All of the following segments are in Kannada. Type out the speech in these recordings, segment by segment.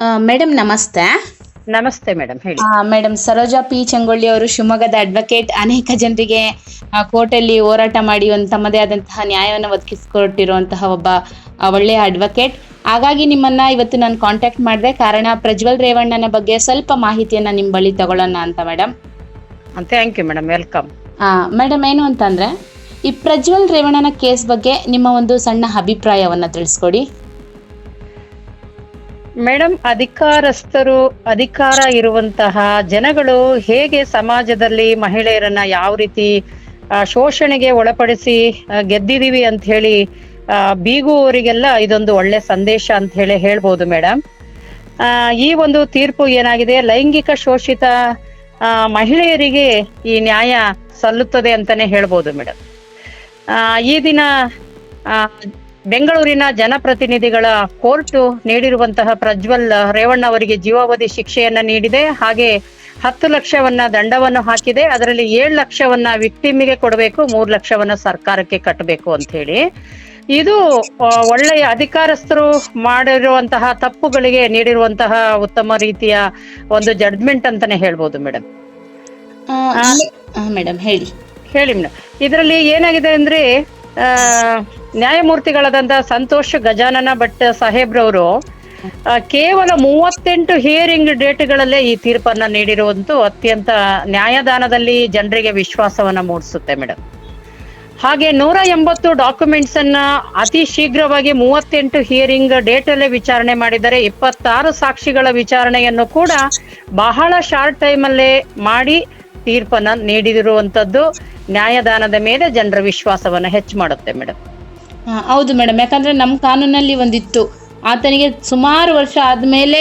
ಮೇಡಮ್ ನಮಸ್ತೆ. ನಮಸ್ತೆ ಮೇಡಮ್ ಹೇಳಿ. Madam Saroja P. ಚಂಗೊಳ್ಳಿ ಅವರು ಶಿವಮೊಗ್ಗದ ಅಡ್ವೊಕೇಟ್ ಅನೇಕ ಜನರಿಗೆ ಕೋರ್ಟಲ್ಲಿ ಹೋರಾಟ ಮಾಡಿ ಒಂದು ತಮ್ಮದೇ ಆದಂತಹ ನ್ಯಾಯವನ್ನು ಒದಗಿಸಿಕೊಟ್ಟಿರುವಂತಹ ಒಬ್ಬ ಒಳ್ಳೆಯ ಅಡ್ವೊಕೇಟ್ ಹಾಗಾಗಿ ನಿಮ್ಮನ್ನ ಇವತ್ತು ನಾನು ಕಾಂಟ್ಯಾಕ್ಟ್ ಮಾಡಿದೆ. ಕಾರಣ ಪ್ರಜ್ವಲ್ ರೇವಣ್ಣನ ಬಗ್ಗೆ ಸ್ವಲ್ಪ ಮಾಹಿತಿಯನ್ನ ನಿಮ್ಮ ಬಳಿ ತಗೊಳ್ಳೋಣ ಅಂತ madam thank you madam welcome madam ಏನು ಅಂತಂದ್ರೆ ಈ ಪ್ರಜ್ವಲ್ ರೇವಣ್ಣನ ಕೇಸ್ ಬಗ್ಗೆ ನಿಮ್ಮ ಒಂದು ಸಣ್ಣ ಅಭಿಪ್ರಾಯವನ್ನ ತಿಳಿಸ್ಕೊಡಿ. ಮೇಡಮ್ ಅಧಿಕಾರಸ್ಥರು, ಅಧಿಕಾರ ಇರುವಂತಹ ಜನಗಳು ಹೇಗೆ ಸಮಾಜದಲ್ಲಿ ಮಹಿಳೆಯರನ್ನ ಯಾವ ರೀತಿ ಶೋಷಣೆಗೆ ಒಳಪಡಿಸಿ ಗೆದ್ದಿದೀವಿ ಅಂತ ಹೇಳಿ ಬೀಗುವವರಿಗೆಲ್ಲ ಇದೊಂದು ಒಳ್ಳೆ ಸಂದೇಶ ಅಂತ ಹೇಳಿ ಹೇಳ್ಬೋದು ಮೇಡಮ್ ಈ ಒಂದು ತೀರ್ಪು ಏನಾಗಿದೆ? ಲೈಂಗಿಕ ಶೋಷಿತ ಮಹಿಳೆಯರಿಗೆ ಈ ನ್ಯಾಯ ಸಲ್ಲುತ್ತದೆ ಅಂತಾನೆ ಹೇಳ್ಬೋದು ಮೇಡಮ್ ಈ ದಿನ ಬೆಂಗಳೂರಿನ ಜನಪ್ರತಿನಿಧಿಗಳ ಕೋರ್ಟ್ ನೀಡಿರುವಂತಹ ಪ್ರಜ್ವಲ್ ರೇವಣ್ಣ ಅವರಿಗೆ ಜೀವಾವಧಿ ಶಿಕ್ಷೆಯನ್ನ ನೀಡಿದೆ. ಹಾಗೆ ಹತ್ತು ಲಕ್ಷವನ್ನ ದಂಡವನ್ನು ಹಾಕಿದೆ. ಅದರಲ್ಲಿ ಏಳು ಲಕ್ಷವನ್ನ ವಿಕ್ಟಿಮಿಗೆ ಕೊಡಬೇಕು ಮೂರು ಲಕ್ಷವನ್ನ ಸರ್ಕಾರಕ್ಕೆ ಕಟ್ಟಬೇಕು ಅಂತ ಹೇಳಿ. ಇದು ಒಳ್ಳೆಯ ಅಧಿಕಾರಸ್ಥರು ಮಾಡಿರುವಂತಹ ತಪ್ಪುಗಳಿಗೆ ನೀಡಿರುವಂತಹ ಉತ್ತಮ ರೀತಿಯ ಒಂದು ಜಡ್ಜ್ಮೆಂಟ್ ಅಂತಾನೆ ಹೇಳ್ಬೋದು ಮೇಡಮ್ ಮೇಡಮ್ ಹೇಳಿ. ಹೇಳಿ ಮೇಡಮ್ ಇದರಲ್ಲಿ ಏನಾಗಿದೆ ಅಂದ್ರೆ ನ್ಯಾಯಮೂರ್ತಿಗಳಾದಂತ ಸಂತೋಷ್ ಗಜಾನನ ಭಟ್ ಸಾಹೇಬ್ರವರು ಕೇವಲ ಮೂವತ್ತೆಂಟು ಹಿಯರಿಂಗ್ ಡೇಟ್ಗಳಲ್ಲೇ ಈ ತೀರ್ಪನ್ನ ನೀಡಿರುವಂತೂ ಅತ್ಯಂತ ನ್ಯಾಯದಾನದಲ್ಲಿ ಜನರಿಗೆ ವಿಶ್ವಾಸವನ್ನ ಮೂಡಿಸುತ್ತೆ ಮೇಡಮ್ ಹಾಗೆ ನೂರ ಎಂಬತ್ತು ಡಾಕ್ಯುಮೆಂಟ್ಸ್ ಅನ್ನ ಅತಿ ಶೀಘ್ರವಾಗಿ ಮೂವತ್ತೆಂಟು ಹಿಯರಿಂಗ್ ಡೇಟ್ ಅಲ್ಲೇ ವಿಚಾರಣೆ ಮಾಡಿದರೆ ಇಪ್ಪತ್ತಾರು ಸಾಕ್ಷಿಗಳ ವಿಚಾರಣೆಯನ್ನು ಕೂಡ ಬಹಳ ಶಾರ್ಟ್ ಟೈಮ್ ಅಲ್ಲೇ ಮಾಡಿ ತೀರ್ಪನ್ನ ನೀಡಿರುವಂತದ್ದು. ನ್ಯಾಯದಾನದ ಮೇಲೆ ಜನರ ವಿಶ್ವಾಸವನ್ನ ಹೆಚ್ಚು ಮಾಡುತ್ತೆ ಮೇಡಮ್ ಹೌದು ಮೇಡಮ್ ಯಾಕಂದ್ರೆ ನಮ್ಮ ಕಾನೂನಲ್ಲಿ ಒಂದಿತ್ತು. ಆತನಿಗೆ ಸುಮಾರು ವರ್ಷ ಆದ್ಮೇಲೆ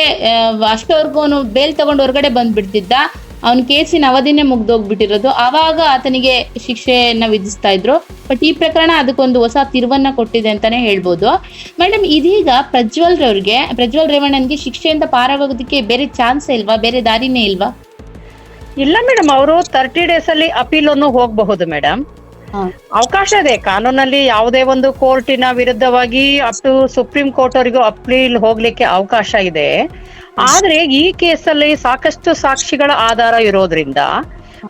ಅಷ್ಟವರೆಗೂ ಅವನು ಬೇಲ್ ತಗೊಂಡು ಹೊರಗಡೆ ಬಂದ್ಬಿಡ್ತಿದ್ದ. ಅವನ ಕೇಸಿನ ಅವಧಿನೇ ಮುಗ್ದೋಗ್ಬಿಟ್ಟಿರೋದು. ಆವಾಗ ಆತನಿಗೆ ಶಿಕ್ಷೆಯನ್ನ ವಿಧಿಸ್ತಾ ಇದ್ರು. ಬಟ್ ಈ ಪ್ರಕರಣ ಅದಕ್ಕೊಂದು ಹೊಸ ತಿರುವನ್ನ ಕೊಟ್ಟಿದೆ ಅಂತಾನೆ ಹೇಳ್ಬೋದು. ಮೇಡಮ್ ಇದೀಗ ಪ್ರಜ್ವಲ್ ರವ್ರಿಗೆ, ಪ್ರಜ್ವಲ್ ರೇವಣ್ಣನ್ಗೆ ಶಿಕ್ಷೆಯಿಂದ ಪಾರಾಗೋದಕ್ಕೆ ಬೇರೆ ಚಾನ್ಸ್ ಇಲ್ವಾ? ಬೇರೆ ದಾರಿನೇ ಇಲ್ವಾ? ಇಲ್ಲ ಮೇಡಮ್ ಅವರು ತರ್ಟಿ ಡೇಸ್ ಅಲ್ಲಿ ಅಪೀಲ್ ಅನ್ನು ಹೋಗಬಹುದು ಮೇಡಮ್. ಅವಕಾಶ ಇದೆ ಕಾನೂನಲ್ಲಿ ಯಾವುದೇ ಒಂದು ಕೋರ್ಟಿನ ವಿರುದ್ಧವಾಗಿ ಅಪ್ ಟು ಸುಪ್ರೀಂ ಕೋರ್ಟ್ ಅವರಿಗೂ ಅಪೀಲ್ ಹೋಗ್ಲಿಕ್ಕೆ ಅವಕಾಶ ಇದೆ. ಆದ್ರೆ ಈ ಕೇಸಲ್ಲಿ ಸಾಕಷ್ಟು ಸಾಕ್ಷಿಗಳ ಆಧಾರ ಇರೋದ್ರಿಂದ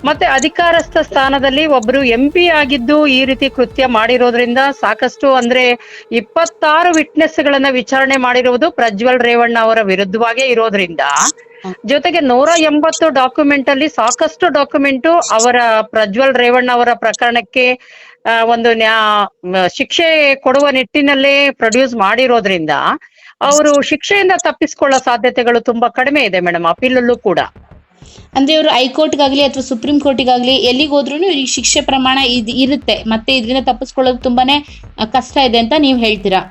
ಮತ್ತೆ ಅಧಿಕಾರಸ್ಥ ಸ್ಥಾನದಲ್ಲಿ ಒಬ್ರು ಎಂ ಪಿ ಆಗಿದ್ದು ಈ ರೀತಿ ಕೃತ್ಯ ಮಾಡಿರೋದ್ರಿಂದ ಸಾಕಷ್ಟು ಅಂದ್ರೆ ಇಪ್ಪತ್ತಾರು ವಿಟ್ನೆಸ್ ಗಳನ್ನ ವಿಚಾರಣೆ ಮಾಡಿರುವುದು ಪ್ರಜ್ವಲ್ ರೇವಣ್ಣ ಅವರ ವಿರುದ್ಧವಾಗೇ ಇರೋದ್ರಿಂದ. ಜೊತೆಗೆ ನೂರ ಎಂಬತ್ತು ಡಾಕ್ಯುಮೆಂಟ್ ಅಲ್ಲಿ ಸಾಕಷ್ಟು ಡಾಕ್ಯುಮೆಂಟ್ ಅವರ ಪ್ರಜ್ವಲ್ ರೇವಣ್ಣ ಅವರ ಪ್ರಕರಣಕ್ಕೆ ಒಂದು ನ್ಯಾ ಶಿಕ್ಷೆ ಕೊಡುವ ನಿಟ್ಟಿನಲ್ಲೇ ಪ್ರೊಡ್ಯೂಸ್ ಮಾಡಿರೋದ್ರಿಂದ ಅವರು ಶಿಕ್ಷೆಯಿಂದ ತಪ್ಪಿಸಿಕೊಳ್ಳೋ ಸಾಧ್ಯತೆಗಳು ತುಂಬಾ ಕಡಿಮೆ ಇದೆ ಮೇಡಮ್, ಅಪೀಲಲ್ಲೂ ಕೂಡ. ಅಂದ್ರೆ ಇವರು ಹೈಕೋರ್ಟ್ಗಾಗ್ಲಿ ಅಥವಾ ಸುಪ್ರೀಂ ಕೋರ್ಟಿಗಾಗ್ಲಿ ಎಲ್ಲಿಗೆ ಹೋದ್ರೂ ಇವ್ರಿಗೆ ಶಿಕ್ಷೆ ಪ್ರಮಾಣ ಇದ್ ಇರುತ್ತೆ. ಮತ್ತೆ ಇದರಿಂದ ತಪ್ಪಿಸ್ಕೊಳ್ಳೋದು ತುಂಬಾನೇ ಕಷ್ಟ ಇದೆ ಅಂತ ನೀವು ಹೇಳ್ತೀರಾ?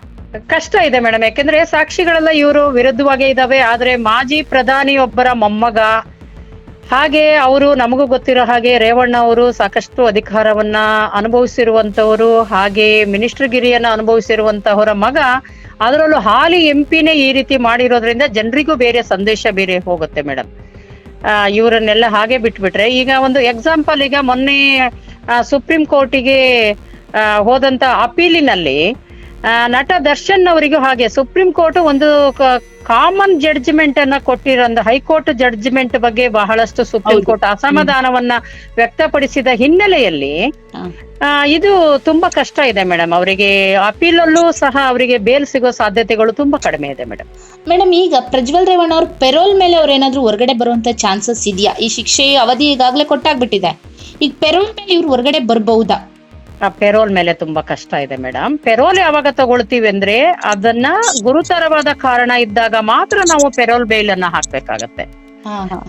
ಕಷ್ಟ ಇದೆ ಮೇಡಮ್ ಯಾಕೆಂದ್ರೆ ಸಾಕ್ಷಿಗಳೆಲ್ಲ ಇವರು ವಿರುದ್ಧವಾಗೇ ಇದಾವೆ. ಆದ್ರೆ ಮಾಜಿ ಪ್ರಧಾನಿ ಒಬ್ಬರ ಮೊಮ್ಮಗ, ಹಾಗೆ ಅವರು ನಮಗೂ ಗೊತ್ತಿರೋ ಹಾಗೆ ರೇವಣ್ಣ ಅವರು ಸಾಕಷ್ಟು ಅಧಿಕಾರವನ್ನ ಅನುಭವಿಸಿರುವಂತವರು, ಹಾಗೆ ಮಿನಿಸ್ಟರ್ ಗಿರಿಯನ್ನ ಅನುಭವಿಸಿರುವಂತವರ ಮಗ, ಅದರಲ್ಲೂ ಹಾಲಿ ಎಂಪಿನೇ ಈ ರೀತಿ ಮಾಡಿರೋದ್ರಿಂದ ಜನರಿಗೂ ಬೇರೆ ಸಂದೇಶ ಬೇರೆ ಹೋಗುತ್ತೆ ಮೇಡಮ್ ಇವರನ್ನೆಲ್ಲ ಹಾಗೆ ಬಿಟ್ಬಿಟ್ರೆ ಈಗ ಒಂದು ಎಕ್ಸಾಂಪಲ್ ಈಗ ಮೊನ್ನೆ ಸುಪ್ರೀಂ ಕೋರ್ಟಿಗೆ ಹೋದಂತ ಅಪೀಲಿನಲ್ಲಿ ನಟ ದರ್ಶನ್ ಅವರಿಗೂ ಹಾಗೆ. ಸುಪ್ರೀಂ ಕೋರ್ಟ್ ಒಂದು ಕಾಮನ್ ಜಡ್ಜ್ಮೆಂಟ್ ಅನ್ನ ಕೊಟ್ಟಿರೋ ಹೈಕೋರ್ಟ್ ಜಡ್ಜ್ಮೆಂಟ್ ಬಗ್ಗೆ ಬಹಳಷ್ಟು ಸುಪ್ರೀಂ ಕೋರ್ಟ್ ಅಸಮಾಧಾನವನ್ನ ವ್ಯಕ್ತಪಡಿಸಿದ ಹಿನ್ನೆಲೆಯಲ್ಲಿ ಇದು ತುಂಬಾ ಕಷ್ಟ ಇದೆ ಮೇಡಮ್ ಅವರಿಗೆ ಅಪೀಲಲ್ಲೂ ಸಹ ಅವರಿಗೆ ಬೇಲ್ ಸಿಗೋ ಸಾಧ್ಯತೆಗಳು ತುಂಬಾ ಕಡಿಮೆ ಇದೆ ಮೇಡಮ್ ಮೇಡಮ್ ಈಗ ಪ್ರಜ್ವಲ್ ರೇವಣ್ಣ ಅವ್ರ ಪೆರೋಲ್ ಮೇಲೆ ಅವ್ರು ಏನಾದ್ರು ಹೊರಗಡೆ ಬರುವಂತ ಚಾನ್ಸಸ್ ಇದೆಯಾ? ಈ ಶಿಕ್ಷೆ ಅವಧಿ ಈಗಾಗಲೇ ಕೊಟ್ಟಾಗ್ಬಿಟ್ಟಿದೆ. ಈಗ ಪೆರೋಲ್ ಮೇಲೆ ಇವ್ರು ಹೊರಗಡೆ ಬರ್ಬಹುದಾ? ಪೆರೋಲ್ ಮೇಲೆ ತುಂಬಾ ಕಷ್ಟ ಇದೆ ಮೇಡಮ್ ಪೆರೋಲ್ ಯಾವಾಗ ತಗೊಳ್ತೀವಿ ಅಂದ್ರೆ ಅದನ್ನ ಗುರುತರವಾದ ಕಾರಣ ಇದ್ದಾಗ ಮಾತ್ರ ನಾವು ಪೆರೋಲ್ ಬೇಲ್ ಅನ್ನ ಹಾಕ್ಬೇಕಾಗತ್ತೆ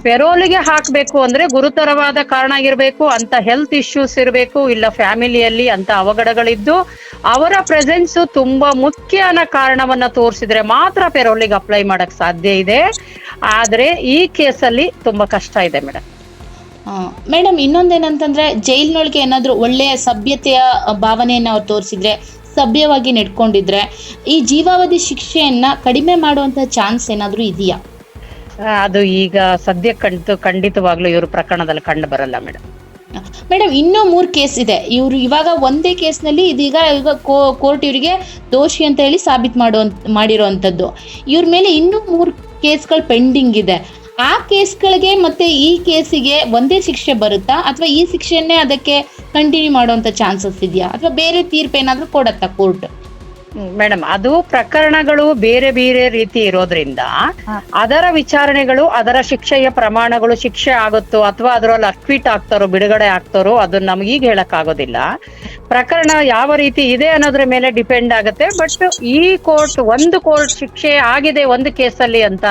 ಪೆರೋಲಿಗೆ ಹಾಕ್ಬೇಕು ಅಂದ್ರೆ ಗುರುತರವಾದ ಕಾರಣ ಇರಬೇಕು ಅಂತ ಹೆಲ್ತ್ ಇಶ್ಯೂಸ್ ಇರಬೇಕು ಇಲ್ಲ ಫ್ಯಾಮಿಲಿಯಲ್ಲಿ ಅಂತ ಅವಘಡಗಳಿದ್ದು ಅವರ ಪ್ರೆಸೆನ್ಸ್ ತುಂಬಾ ಮುಖ್ಯ ಅನ್ನೋ ಕಾರಣವನ್ನ ತೋರಿಸಿದ್ರೆ ಮಾತ್ರ ಪೆರೋಲಿಗೆ ಅಪ್ಲೈ ಮಾಡಕ್ ಸಾಧ್ಯ ಇದೆ. ಆದ್ರೆ ಈ ಕೇಸಲ್ಲಿ ತುಂಬಾ ಕಷ್ಟ ಇದೆ ಮೇಡಮ್ ಮೇಡಮ್ ಇನ್ನೊಂದೇನಂತಂದ್ರೆ ಜೈಲಿನೊಳಗೆ ಏನಾದರೂ ಒಳ್ಳೆಯ ಸಭ್ಯತೆಯ ಭಾವನೆಯನ್ನು ಅವ್ರು ತೋರಿಸಿದ್ರೆ ಸಭ್ಯವಾಗಿ ನಡ್ಕೊಂಡಿದ್ರೆ ಈ ಜೀವಾವಧಿ ಶಿಕ್ಷೆಯನ್ನ ಕಡಿಮೆ ಮಾಡುವಂತ ಚಾನ್ಸ್ ಏನಾದರೂ ಇದೆಯಾ? ಅದು ಈಗ ಸದ್ಯ ಕಂಡು ಖಂಡಿತವಾಗ್ಲೂ ಇವ್ರ ಪ್ರಕರಣದಲ್ಲಿ ಕಂಡು ಬರಲ್ಲ ಮೇಡಮ್. ಮೇಡಮ್ ಇನ್ನೂ ಮೂರು ಕೇಸ್ ಇದೆ. ಇವರು ಇವಾಗ ಒಂದೇ ಕೇಸ್ನಲ್ಲಿ ಇದೀಗ ಈಗ ಕೋರ್ಟ್ ಇವರಿಗೆ ದೋಷಿ ಅಂತ ಹೇಳಿ ಸಾಬೀತು ಮಾಡುವಂತ ಮಾಡಿರೋ ಅಂಥದ್ದು ಇವ್ರ ಮೇಲೆ ಇನ್ನೂ ಮೂರು ಕೇಸ್ಗಳು ಪೆಂಡಿಂಗ್ ಇದೆ. ಆ ಕೇಸ್ಗಳಿಗೆ ಮತ್ತೆ ಈ ಕೇಸಿಗೆ ಒಂದೇ ಶಿಕ್ಷೆ ಬರುತ್ತಾ? ಅಥವಾ ಈ ಶಿಕ್ಷೆಯನ್ನೇ ಅದಕ್ಕೆ ಕಂಟಿನ್ಯೂ ಮಾಡುವಂತ ಚಾನ್ಸಸ್ ಇದೆಯಾ? ಅಥವಾ ಬೇರೆ ತೀರ್ಪು ಏನಾದ್ರೂ ಕೊಡತ್ತಾ ಕೋರ್ಟ್? ಮೇಡಮ್ ಅದು ಪ್ರಕರಣಗಳು ಬೇರೆ ಬೇರೆ ರೀತಿ ಇರೋದ್ರಿಂದ ಅದರ ವಿಚಾರಣೆಗಳು ಅದರ ಶಿಕ್ಷೆಯ ಪ್ರಮಾಣಗಳು ಶಿಕ್ಷೆ ಆಗುತ್ತೋ ಅಥವಾ ಅದರಲ್ಲಿ ಅಕ್ವಿಟ್ ಆಗ್ತಾರೋ ಬಿಡುಗಡೆ ಆಗ್ತಾರೋ ಅದನ್ನ ನಮ್ಗೆ ಈಗ ಹೇಳಕ್ ಆಗೋದಿಲ್ಲ ಪ್ರಕರಣ ಯಾವ ರೀತಿ ಇದೆ ಅನ್ನೋದ್ರ ಮೇಲೆ ಡಿಪೆಂಡ್ ಆಗುತ್ತೆ. ಬಟ್ ಈ ಕೋರ್ಟ್ ಒಂದು ಕೋರ್ಟ್ ಶಿಕ್ಷೆ ಆಗಿದೆ ಒಂದು ಕೇಸಲ್ಲಿ ಅಂತ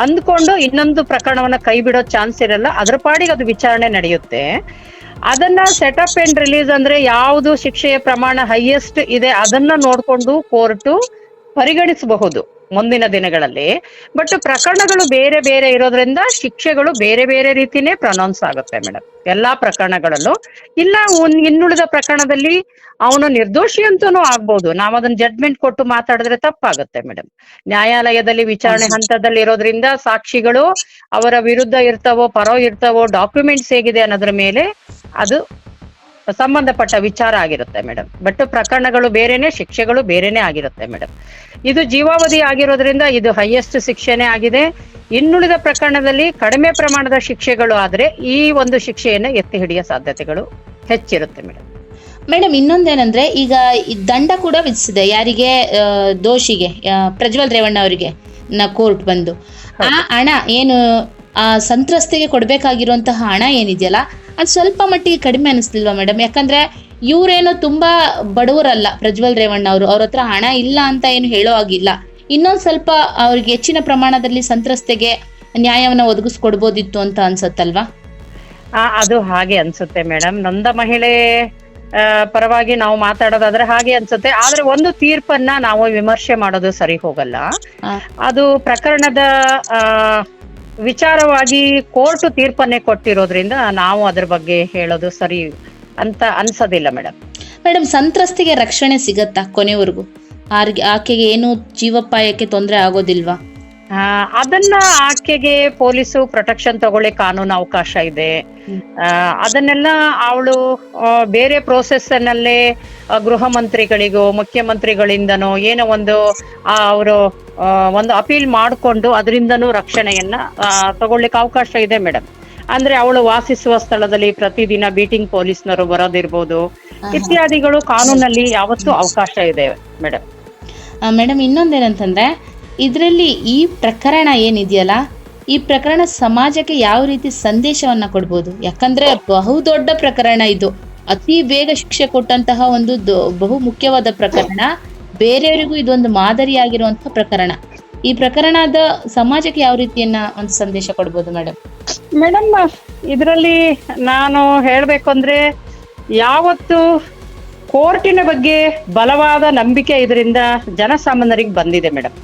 ಅಂದ್ಕೊಂಡು ಇನ್ನೊಂದು ಪ್ರಕರಣವನ್ನ ಕೈ ಬಿಡೋ ಚಾನ್ಸ್ ಇರಲ್ಲ. ಅದ್ರ ಪಾಡಿಗೆ ಅದು ವಿಚಾರಣೆ ನಡೆಯುತ್ತೆ. ಅದನ್ನ ಸೆಟಪ್ ಅಂಡ್ ರಿಲೀಸ್ ಅಂದ್ರೆ ಯಾವುದು ಶಿಕ್ಷೆಯ ಪ್ರಮಾಣ ಹೈಯೆಸ್ಟ್ ಇದೆ ಅದನ್ನ ನೋಡ್ಕೊಂಡು ಕೋರ್ಟು ಪರಿಗಣಿಸಬಹುದು. ಮುಂದಿನ ದಿನಗಳಲ್ಲಿ. ಬಟ್ ಪ್ರಕರಣಗಳು ಬೇರೆ ಬೇರೆ ಇರೋದ್ರಿಂದ ಶಿಕ್ಷೆಗಳು ಬೇರೆ ಬೇರೆ ರೀತಿನೇ ಪ್ರೊನೌನ್ಸ್ ಆಗುತ್ತೆ ಮೇಡಮ್ ಎಲ್ಲಾ ಪ್ರಕರಣಗಳಲ್ಲೂ. ಇಲ್ಲ ಇನ್ನುಳಿದ ಪ್ರಕರಣದಲ್ಲಿ ಅವನು ನಿರ್ದೋಷಿ ಅಂತನೂ ಆಗ್ಬೋದು. ನಾವು ಅದನ್ನ ಜಡ್ಮೆಂಟ್ ಕೊಟ್ಟು ಮಾತಾಡಿದ್ರೆ ತಪ್ಪಾಗುತ್ತೆ ಮೇಡಮ್ ನ್ಯಾಯಾಲಯದಲ್ಲಿ ವಿಚಾರಣೆ ಹಂತದಲ್ಲಿ ಇರೋದ್ರಿಂದ ಸಾಕ್ಷಿಗಳು ಅವರ ವಿರುದ್ಧ ಇರ್ತಾವೋ ಪರೋ ಇರ್ತಾವೋ ಡಾಕ್ಯುಮೆಂಟ್ಸ್ ಹೇಗಿದೆ ಅನ್ನೋದ್ರ ಮೇಲೆ ಅದು ಸಂಬಂಧಪಟ್ಟ ವಿಚಾರ ಆಗಿರುತ್ತೆ ಮೇಡಮ್ ಬಟ್ ಪ್ರಕರಣಗಳು ಬೇರೆನೆ ಶಿಕ್ಷೆಗಳು ಬೇರೆನೆ ಆಗಿರುತ್ತೆ ಮೇಡಮ್ ಇದು ಜೀವಾವಧಿ ಆಗಿರೋದ್ರಿಂದ ಇದು ಹೈಯೆಸ್ಟ್ ಶಿಕ್ಷೆನೇ ಆಗಿದೆ. ಇನ್ನುಳಿದ ಪ್ರಕರಣದಲ್ಲಿ ಕಡಿಮೆ ಪ್ರಮಾಣದ ಶಿಕ್ಷೆಗಳು ಆದ್ರೆ ಈ ಒಂದು ಶಿಕ್ಷೆಯನ್ನ ಎತ್ತಿ ಹಿಡಿಯೋ ಸಾಧ್ಯತೆಗಳು ಹೆಚ್ಚಿರುತ್ತೆ ಮೇಡಮ್ ಮೇಡಮ್ ಇನ್ನೊಂದೇನಂದ್ರೆ ಈಗ ದಂಡ ಕೂಡ ವಿಧಿಸಿದೆ ಯಾರಿಗೆ ದೋಷಿಗೆ ಪ್ರಜ್ವಲ್ ರೇವಣ್ಣ ಅವರಿಗೆ ನ ಕೋರ್ಟ್ ಬಂದು. ಆ ಹಣ ಏನು ಆ ಸಂತ್ರಸ್ತೆಗೆ ಕೊಡ್ಬೇಕಾಗಿರುವಂತಹ ಹಣ ಏನಿದೆಯಲ್ಲ ಅದು ಸ್ವಲ್ಪ ಮಟ್ಟಿಗೆ ಕಡಿಮೆ ಅನಿಸ್ಲಿಲ್ವಾ ಮೇಡಮ್ ಯಾಕಂದ್ರೆ ಇವರೇನು ತುಂಬಾ ಬಡವರಲ್ಲ ಪ್ರಜ್ವಲ್ ರೇವಣ್ಣ ಅವರು. ಅವ್ರ ಹತ್ರ ಹಣ ಇಲ್ಲ ಅಂತ ಏನು ಹೇಳೋ ಆಗಿಲ್ಲ ಇನ್ನೊಂದ್ ಸ್ವಲ್ಪ ಅವ್ರಿಗೆ ಹೆಚ್ಚಿನ ಪ್ರಮಾಣದಲ್ಲಿ ಸಂತ್ರಸ್ತೆಗೆ ನ್ಯಾಯವನ್ನ ಒದಗಿಸ್ಕೊಡ್ಬೋದಿತ್ತು ಅಂತ ಅನ್ಸತ್ತಲ್ವಾ? ಆ ಅದು ಹಾಗೆ ಅನ್ಸುತ್ತೆ ಮೇಡಮ್ ನೊಂದ ಮಹಿಳೆ ಪರವಾಗಿ ನಾವು ಮಾತಾಡೋದಾದ್ರೆ ಹಾಗೆ ಅನ್ಸುತ್ತೆ. ಆದ್ರೆ ಒಂದು ತೀರ್ಪನ್ನ ನಾವು ವಿಮರ್ಶೆ ಮಾಡೋದು ಸರಿ ಹೋಗಲ್ಲ. ಅದು ಪ್ರಕರಣದ ವಿಚಾರವಾಗಿ ಕೋರ್ಟ್ ತೀರ್ಪನ್ನೇ ಕೊಟ್ಟಿರೋದ್ರಿಂದ ನಾವು ಅದ್ರ ಬಗ್ಗೆ ಹೇಳೋದು ಸರಿ ಅಂತ ಅನ್ಸೋದಿಲ್ಲ ಮೇಡಮ್. ಮೇಡಮ್, ಸಂತ್ರಸ್ತಿಗೆ ರಕ್ಷಣೆ ಸಿಗತ್ತಾ ಕೊನೆವರೆಗೂ? ಆರ್ಗೆ ಆಕೆಗೆ ಏನು ಜೀವಪಾಯಕ್ಕೆ ತೊಂದರೆ ಆಗೋದಿಲ್ವಾ? ಅದನ್ನ ಆಕೆಗೆ ಪೊಲೀಸು ಪ್ರೊಟೆಕ್ಷನ್ ತಗೊಳ್ಳಿ ಕಾನೂನು ಅವಕಾಶ ಇದೆ. ಅದನ್ನೆಲ್ಲ ಅವಳು ಬೇರೆ ಪ್ರೋಸೆಸ್ ನಲ್ಲೇ ಗೃಹ ಮಂತ್ರಿಗಳಿಗೋ ಮುಖ್ಯಮಂತ್ರಿಗಳಿಂದನೋ ಏನೋ ಒಂದು ಅವರು ಒಂದು ಅಪೀಲ್ ಮಾಡಿಕೊಂಡು ಅದರಿಂದನೂ ರಕ್ಷಣೆಯನ್ನ ತಗೊಳ್ಳಿಕ್ಕೆ ಅವಕಾಶ ಇದೆ ಮೇಡಮ್ ಅಂದ್ರೆ ಅವಳು ವಾಸಿಸುವ ಸ್ಥಳದಲ್ಲಿ ಪ್ರತಿದಿನ ಬೀಟಿಂಗ್ ಪೊಲೀಸ್ನವರು ಬರೋದಿರ್ಬೋದು. ಇತ್ಯಾದಿಗಳು ಕಾನೂನಲ್ಲಿ ಯಾವತ್ತೂ ಅವಕಾಶ ಇದೆ ಮೇಡಮ್ ಮೇಡಮ್ ಇನ್ನೊಂದೇನಂತಂದ್ರೆ ಇದರಲ್ಲಿ ಈ ಪ್ರಕರಣ ಏನಿದೆಯಲ್ಲ, ಈ ಪ್ರಕರಣ ಸಮಾಜಕ್ಕೆ ಯಾವ ರೀತಿ ಸಂದೇಶವನ್ನ ಕೊಡ್ಬೋದು? ಯಾಕಂದ್ರೆ ಬಹುದೊಡ್ಡ ಪ್ರಕರಣ ಇದು. ಅತಿ ಬೇಗ ಶಿಕ್ಷೆ ಕೊಟ್ಟಂತಹ ಒಂದು ಬಹು ಮುಖ್ಯವಾದ ಪ್ರಕರಣ, ಬೇರೆಯವರಿಗೂ ಇದೊಂದು ಮಾದರಿಯಾಗಿರುವಂತಹ ಪ್ರಕರಣ. ಈ ಪ್ರಕರಣದ ಸಮಾಜಕ್ಕೆ ಯಾವ ರೀತಿಯನ್ನ ಒಂದು ಸಂದೇಶ ಕೊಡ್ಬೋದು ಮೇಡಮ್ ಮೇಡಮ್ ಇದರಲ್ಲಿ ನಾನು ಹೇಳ್ಬೇಕು ಅಂದ್ರೆ ಯಾವತ್ತು ಕೋರ್ಟಿನ ಬಗ್ಗೆ ಬಲವಾದ ನಂಬಿಕೆ ಇದರಿಂದ ಜನಸಾಮಾನ್ಯರಿಗೆ ಬಂದಿದೆ ಮೇಡಮ್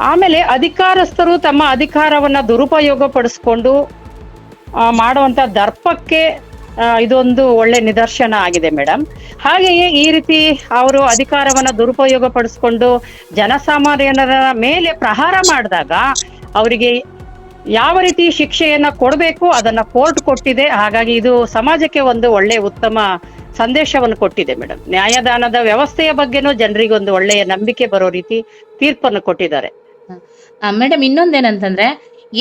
ಆಮೇಲೆ ಅಧಿಕಾರಸ್ಥರು ತಮ್ಮ ಅಧಿಕಾರವನ್ನ ದುರುಪಯೋಗ ಪಡಿಸ್ಕೊಂಡು ಮಾಡುವಂತ ದರ್ಪಕ್ಕೆ ಇದೊಂದು ಒಳ್ಳೆ ನಿದರ್ಶನ ಆಗಿದೆ ಮೇಡಮ್ ಹಾಗೆಯೇ ಈ ರೀತಿ ಅವರು ಅಧಿಕಾರವನ್ನ ದುರುಪಯೋಗ ಪಡಿಸ್ಕೊಂಡು ಜನಸಾಮಾನ್ಯರ ಮೇಲೆ ಪ್ರಹಾರ ಮಾಡಿದಾಗ ಅವರಿಗೆ ಯಾವ ರೀತಿ ಶಿಕ್ಷೆಯನ್ನ ಕೊಡಬೇಕು ಅದನ್ನ ಕೋರ್ಟ್ ಕೊಟ್ಟಿದೆ. ಹಾಗಾಗಿ ಇದು ಸಮಾಜಕ್ಕೆ ಒಂದು ಒಳ್ಳೆ ಉತ್ತಮ ಸಂದೇಶವನ್ನು ಕೊಟ್ಟಿದೆ ಮೇಡಮ್. ನ್ಯಾಯದಾನದ ವ್ಯವಸ್ಥೆಯ ಬಗ್ಗೆನೂ ಜನರಿಗೆ ಒಂದು ಒಳ್ಳೆಯ ನಂಬಿಕೆ ಬರೋ ರೀತಿ ತೀರ್ಪನ್ನು ಕೊಟ್ಟಿದ್ದಾರೆ. ಮೇಡಮ್ ಇನ್ನೊಂದೇನಂತಂದ್ರೆ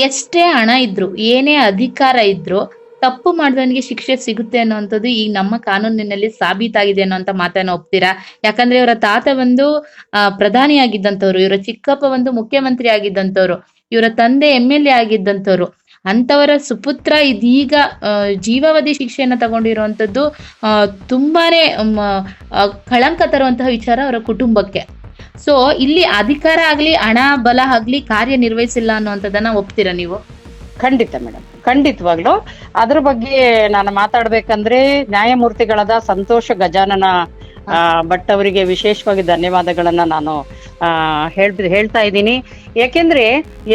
ಎಷ್ಟೇ ಹಣ ಇದ್ರು ಏನೇ ಅಧಿಕಾರ ಇದ್ರು ತಪ್ಪು ಮಾಡಿದವನಿಗೆ ಶಿಕ್ಷೆ ಸಿಗುತ್ತೆ ಅನ್ನುವಂಥದ್ದು ಈಗ ನಮ್ಮ ಕಾನೂನಿನಲ್ಲಿ ಸಾಬೀತಾಗಿದೆ ಅನ್ನೋಂಥ ಮಾತನ್ನ ಒಪ್ತೀರಾ? ಯಾಕಂದ್ರೆ ಇವರ ತಾತ ಆ, ಪ್ರಧಾನಿ ಆಗಿದ್ದಂಥವ್ರು ಇವರ ಚಿಕ್ಕಪ್ಪ ಬಂದು ಮುಖ್ಯಮಂತ್ರಿ ಆಗಿದ್ದಂಥವ್ರು ಇವರ ತಂದೆ ಎಂ ಎಲ್ ಎ ಆಗಿದ್ದಂಥವ್ರು ಅಂಥವರ ಸುಪುತ್ರ ಇದೀಗ ಜೀವಾವಧಿ ಶಿಕ್ಷೆಯನ್ನ ತಗೊಂಡಿರುವಂಥದ್ದು ತುಂಬಾನೇ ಕಳಂಕ ತರುವಂತಹ ವಿಚಾರ ಅವರ ಕುಟುಂಬಕ್ಕೆ. ಸೊ ಇಲ್ಲಿ ಅಧಿಕಾರ ಆಗ್ಲಿ, ಹಣ, ಬಲ ಆಗ್ಲಿ ಕಾರ್ಯನಿರ್ವಹಿಸಿಲ್ಲ ಅನ್ನುವಂಥದ್ದನ್ನ ಒಪ್ತೀರಾ ನೀವು? ಖಂಡಿತ ಮೇಡಮ್ ಖಂಡಿತವಾಗ್ಲು. ಅದ್ರ ಬಗ್ಗೆ ನಾನು ಮಾತಾಡ್ಬೇಕಂದ್ರೆ ನ್ಯಾಯಮೂರ್ತಿಗಳಾದ ಸಂತೋಷ ಗಜಾನನ ಭಟ್ ಅವರಿಗೆ ವಿಶೇಷವಾಗಿ ಧನ್ಯವಾದಗಳನ್ನ ನಾನು ಹೇಳ್ತಾ ಇದ್ದೀನಿ. ಯಾಕೆಂದ್ರೆ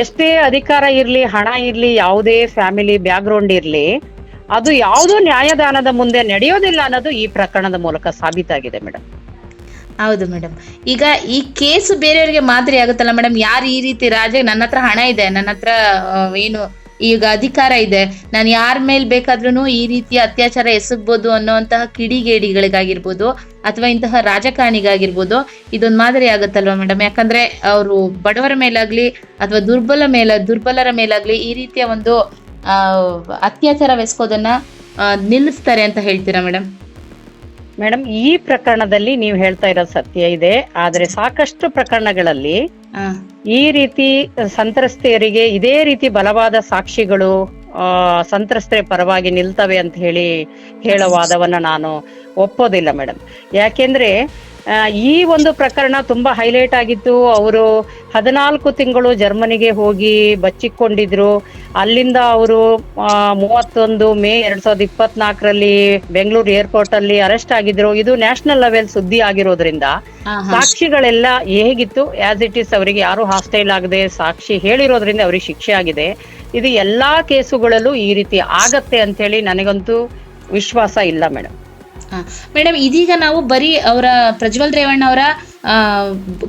ಎಷ್ಟೇ ಅಧಿಕಾರ ಇರ್ಲಿ, ಹಣ ಇರ್ಲಿ, ಯಾವುದೇ ಫ್ಯಾಮಿಲಿ ಬ್ಯಾಕ್ಗ್ರೌಂಡ್ ಇರ್ಲಿ, ಅದು ಯಾವುದೂ ನ್ಯಾಯದಾನದ ಮುಂದೆ ನಡೆಯೋದಿಲ್ಲ ಅನ್ನೋದು ಈ ಪ್ರಕರಣದ ಮೂಲಕ ಸಾಬೀತಾಗಿದೆ ಮೇಡಮ್ ಹೌದು ಮೇಡಮ್ ಈಗ ಈ ಕೇಸು ಬೇರೆಯವರಿಗೆ ಮಾದರಿ ಆಗುತ್ತಲ್ಲ ಮೇಡಮ್ ಯಾರು ಈ ರೀತಿ ರಾಜ, ನನ್ನ ಹತ್ರ ಹಣ ಇದೆ, ನನ್ನ ಹತ್ರ ಏನು ಈಗ ಅಧಿಕಾರ ಇದೆ. ನಾನು ಯಾರ ಮೇಲೆ ಬೇಕಾದ್ರೂ ಈ ರೀತಿಯ ಅತ್ಯಾಚಾರ ಎಸಗ್ಬೋದು ಅನ್ನೋಂತಹ ಕಿಡಿಗೇಡಿಗಳಿಗಾಗಿರ್ಬೋದು ಅಥವಾ ಇಂತಹ ರಾಜಕಾರಣಿಗಾಗಿರ್ಬೋದು ಇದೊಂದು ಮಾದರಿ ಆಗುತ್ತಲ್ವ ಮೇಡಮ್ ಯಾಕಂದ್ರೆ ಅವರು ಬಡವರ ಮೇಲಾಗ್ಲಿ ಅಥವಾ ದುರ್ಬಲ ಮೇಲ, ದುರ್ಬಲರ ಮೇಲಾಗ್ಲಿ ಈ ರೀತಿಯ ಒಂದು ಅತ್ಯಾಚಾರವೆಸ್ಕೋದನ್ನ ನಿಲ್ಲಿಸ್ತಾರೆ ಅಂತ ಹೇಳ್ತೀರಾ ಮೇಡಮ್ ಮೇಡಮ್ ಈ ಪ್ರಕರಣದಲ್ಲಿ ನೀವು ಹೇಳ್ತಾ ಇರೋ ಸತ್ಯ ಇದೆ ಆದ್ರೆ ಸಾಕಷ್ಟು ಪ್ರಕರಣಗಳಲ್ಲಿ ಈ ರೀತಿ ಸಂತ್ರಸ್ತೆಯರಿಗೆ ಇದೇ ರೀತಿ ಬಲವಾದ ಸಾಕ್ಷಿಗಳು ಆ, ಸಂತ್ರಸ್ತೆಯ ಪರವಾಗಿ ನಿಲ್ತವೆ ಅಂತ ಹೇಳಿ ಹೇಳೋ ವಾದವನ್ನ ನಾನು ಒಪ್ಪೋದಿಲ್ಲ ಮೇಡಮ್. ಯಾಕೆಂದ್ರೆ ಈ ಒಂದು ಪ್ರಕರಣ ತುಂಬಾ ಹೈಲೈಟ್ ಆಗಿತ್ತು. ಅವರು ಹದಿನಾಲ್ಕು ತಿಂಗಳು ಜರ್ಮನಿಗೆ ಹೋಗಿ ಬಚ್ಚಿಕೊಂಡಿದ್ರು. ಅಲ್ಲಿಂದ ಅವರು ಮೂವತ್ತೊಂದು ಮೇ ಎರಡ್ ಸಾವಿರದ ಇಪ್ಪತ್ನಾಲ್ಕರಲ್ಲಿ ಬೆಂಗಳೂರು ಏರ್ಪೋರ್ಟ್ ಅಲ್ಲಿ ಅರೆಸ್ಟ್ ಆಗಿದ್ರು. ಇದು ನ್ಯಾಷನಲ್ ಲೆವೆಲ್ ಸುದ್ದಿ ಆಗಿರೋದ್ರಿಂದ ಸಾಕ್ಷಿಗಳೆಲ್ಲ ಹೇಗಿತ್ತು? ಆಸ್ ಇಟ್ ಇಸ್ ಅವರಿಗೆ ಯಾರು ಹಾಸ್ಟೈಲ್ ಆಗದೆ ಸಾಕ್ಷಿ ಹೇಳಿರೋದ್ರಿಂದ ಅವ್ರಿಗೆ ಶಿಕ್ಷೆ ಆಗಿದೆ. ಇದು ಎಲ್ಲಾ ಕೇಸುಗಳಲ್ಲೂ ಈ ರೀತಿ ಆಗತ್ತೆ ಅಂತ ಹೇಳಿ ನನಗಂತೂ ವಿಶ್ವಾಸ ಇಲ್ಲ ಮೇಡಮ್ ಮೇಡಮ್, ಇದೀಗ ನಾವು ಬರೀ ಅವರ ಪ್ರಜ್ವಲ್ ರೇವಣ್ಣ ಅವರ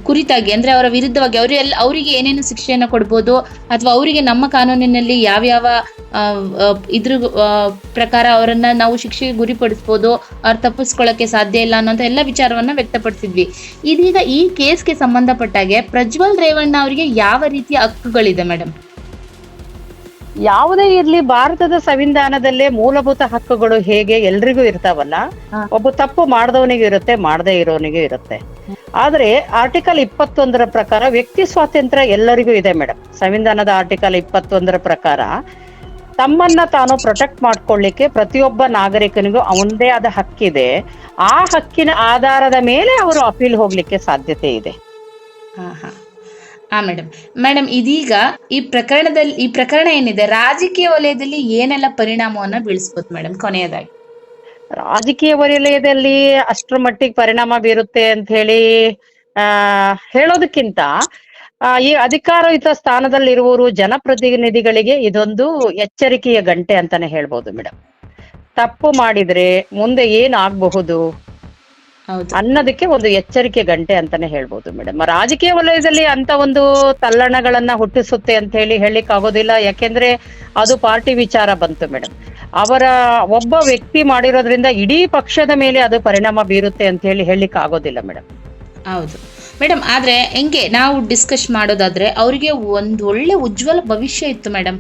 ಕುರಿತಾಗಿ, ಅಂದ್ರೆ ಅವರ ವಿರುದ್ಧವಾಗಿ ಅವ್ರ ಅವರಿಗೆ ಏನೇನು ಶಿಕ್ಷೆಯನ್ನು ಕೊಡ್ಬೋದು, ಅಥವಾ ಅವರಿಗೆ ನಮ್ಮ ಕಾನೂನಿನಲ್ಲಿ ಯಾವ್ಯಾವ ಇದ್ರ ಪ್ರಕಾರ ಅವರನ್ನ ನಾವು ಶಿಕ್ಷೆಗೆ ಗುರಿಪಡಿಸ್ಬೋದು, ಅವ್ರು ತಪ್ಪಿಸ್ಕೊಳ್ಳೋಕೆ ಸಾಧ್ಯ ಇಲ್ಲ ಅನ್ನೋಂಥ ಎಲ್ಲ ವಿಚಾರವನ್ನ ವ್ಯಕ್ತಪಡಿಸಿದ್ವಿ. ಇದೀಗ ಈ ಕೇಸ್ಗೆ ಸಂಬಂಧಪಟ್ಟಾಗೆ ಪ್ರಜ್ವಲ್ ರೇವಣ್ಣ ಅವರಿಗೆ ಯಾವ ರೀತಿಯ ಹಕ್ಕುಗಳಿದೆ ಮೇಡಮ್? ಯಾವುದೇ ಇರ್ಲಿ ಭಾರತದ ಸಂವಿಧಾನದಲ್ಲೇ ಮೂಲಭೂತ ಹಕ್ಕುಗಳು ಹೇಗೆ ಎಲ್ರಿಗೂ ಇರ್ತಾವಲ್ಲ ಒಬ್ಬ ತಪ್ಪು ಮಾಡ್ದವನಿಗೂ ಇರುತ್ತೆ ಮಾಡದೇ ಇರೋನಿಗೂ ಇರುತ್ತೆ. ಆದ್ರೆ ಆರ್ಟಿಕಲ್ ಇಪ್ಪತ್ತೊಂದರ ಪ್ರಕಾರ ವ್ಯಕ್ತಿ ಸ್ವಾತಂತ್ರ್ಯ ಎಲ್ಲರಿಗೂ ಇದೆ ಮೇಡಮ್ ಸಂವಿಧಾನದ ಆರ್ಟಿಕಲ್ ಇಪ್ಪತ್ತೊಂದರ ಪ್ರಕಾರ ತಮ್ಮನ್ನ ತಾನು ಪ್ರೊಟೆಕ್ಟ್ ಮಾಡ್ಕೊಳ್ಳಿಕ್ಕೆ ಪ್ರತಿಯೊಬ್ಬ ನಾಗರಿಕನಿಗೂ ಅವನದೇ ಆದ ಹಕ್ಕಿದೆ. ಆ ಹಕ್ಕಿನ ಆಧಾರದ ಮೇಲೆ ಅವರು ಅಪೀಲ್ ಹೋಗ್ಲಿಕ್ಕೆ ಸಾಧ್ಯತೆ ಇದೆ. ಹಾ ಮೇಡಮ್ ಮೇಡಮ್ ಇದೀಗ ಈ ಪ್ರಕರಣದಲ್ಲಿ ಈ ಪ್ರಕರಣ ಏನಿದೆ? ರಾಜಕೀಯ ವಲಯದಲ್ಲಿ ಏನೆಲ್ಲ ಪರಿಣಾಮವನ್ನ ಬೀಳಿಸ್ಬೋದು ಮೇಡಮ್ ಕೊನೆಯದಾಗಿ. ರಾಜಕೀಯ ವಲಯದಲ್ಲಿ ಅಷ್ಟರ ಮಟ್ಟಿಗೆ ಪರಿಣಾಮ ಬೀರುತ್ತೆ ಅಂತ ಹೇಳಿ, ಆ, ಹೇಳೋದಕ್ಕಿಂತ ಈ ಅಧಿಕಾರಯುತ ಸ್ಥಾನದಲ್ಲಿರುವವರು ಜನಪ್ರತಿನಿಧಿಗಳಿಗೆ ಇದೊಂದು ಎಚ್ಚರಿಕೆಯ ಗಂಟೆ ಅಂತಾನೆ ಹೇಳ್ಬೋದು ಮೇಡಮ್ ತಪ್ಪು ಮಾಡಿದ್ರೆ ಮುಂದೆ ಏನಾಗಬಹುದು ಅನ್ನೋದಕ್ಕೆ ಒಂದು ಎಚ್ಚರಿಕೆ ಗಂಟೆ ಅಂತಾನೆ ಹೇಳ್ಬೋದು ಮೇಡಮ್ ರಾಜಕೀಯ ವಲಯದಲ್ಲಿ ಅಂತ ಒಂದು ತಲ್ಲಣಗಳನ್ನ ಹುಟ್ಟಿಸುತ್ತೆ ಅಂತ ಹೇಳಿ ಹೇಳಲಿಕ್ಕೆ ಆಗೋದಿಲ್ಲ ಯಾಕೆಂದ್ರೆ ಅದು ಪಾರ್ಟಿ ವಿಚಾರ ಬಂತು ಮೇಡಮ್ ಅವರ ಒಬ್ಬ ವ್ಯಕ್ತಿ ಮಾಡಿರೋದ್ರಿಂದ ಇಡೀ ಪಕ್ಷದ ಮೇಲೆ ಅದು ಪರಿಣಾಮ ಬೀರುತ್ತೆ ಅಂತ ಹೇಳಿ ಹೇಳಲಿಕ್ಕೆ ಆಗೋದಿಲ್ಲ ಮೇಡಮ್ ಹೌದು. ಮೇಡಮ್ ಆದರೆ ಹೆಂಗೆ ನಾವು ಡಿಸ್ಕಸ್ ಮಾಡೋದಾದರೆ ಅವರಿಗೆ ಒಂದು ಒಳ್ಳೆ ಉಜ್ವಲ ಭವಿಷ್ಯ ಇತ್ತು ಮೇಡಮ್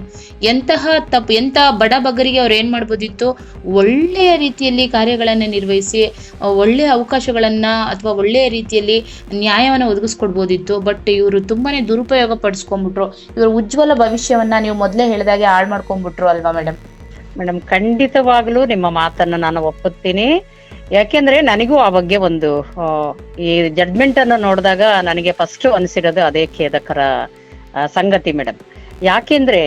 ಎಂತಹ ತಪ್ಪು ಎಂಥ ಬಡ ಬಗರಿಗೆ ಅವ್ರು ಏನು ಮಾಡ್ಬೋದಿತ್ತು? ಒಳ್ಳೆಯ ರೀತಿಯಲ್ಲಿ ಕಾರ್ಯಗಳನ್ನು ನಿರ್ವಹಿಸಿ ಒಳ್ಳೆಯ ಅವಕಾಶಗಳನ್ನು ಅಥವಾ ಒಳ್ಳೆಯ ರೀತಿಯಲ್ಲಿ ನ್ಯಾಯವನ್ನು ಒದಗಿಸ್ಕೊಡ್ಬೋದಿತ್ತು. ಬಟ್ ಇವರು ತುಂಬಾ ದುರುಪಯೋಗ ಪಡಿಸ್ಕೊಂಡ್ಬಿಟ್ರು. ಇವರು ಉಜ್ವಲ ಭವಿಷ್ಯವನ್ನು ನೀವು ಮೊದಲೇ ಹೇಳಿದಾಗೆ ಹಾಳು ಮಾಡ್ಕೊಂಡ್ಬಿಟ್ರು ಅಲ್ವಾ ಮೇಡಮ್ ಮೇಡಮ್ ಖಂಡಿತವಾಗ್ಲೂ ನಿಮ್ಮ ಮಾತನ್ನು ನಾನು ಒಪ್ಪುತ್ತೀನಿ. ಯಾಕೆಂದ್ರೆ ನನಗೂ ಆ ಬಗ್ಗೆ ಒಂದು ಈ ಜಡ್ಮೆಂಟ್ ಅನ್ನು ನೋಡಿದಾಗ ನನಗೆ ಫಸ್ಟ್ ಅನಿಸಿರೋದು ಅದೇ ಖೇದಕರ ಸಂಗತಿ ಮೇಡಮ್ ಯಾಕೆಂದ್ರೆ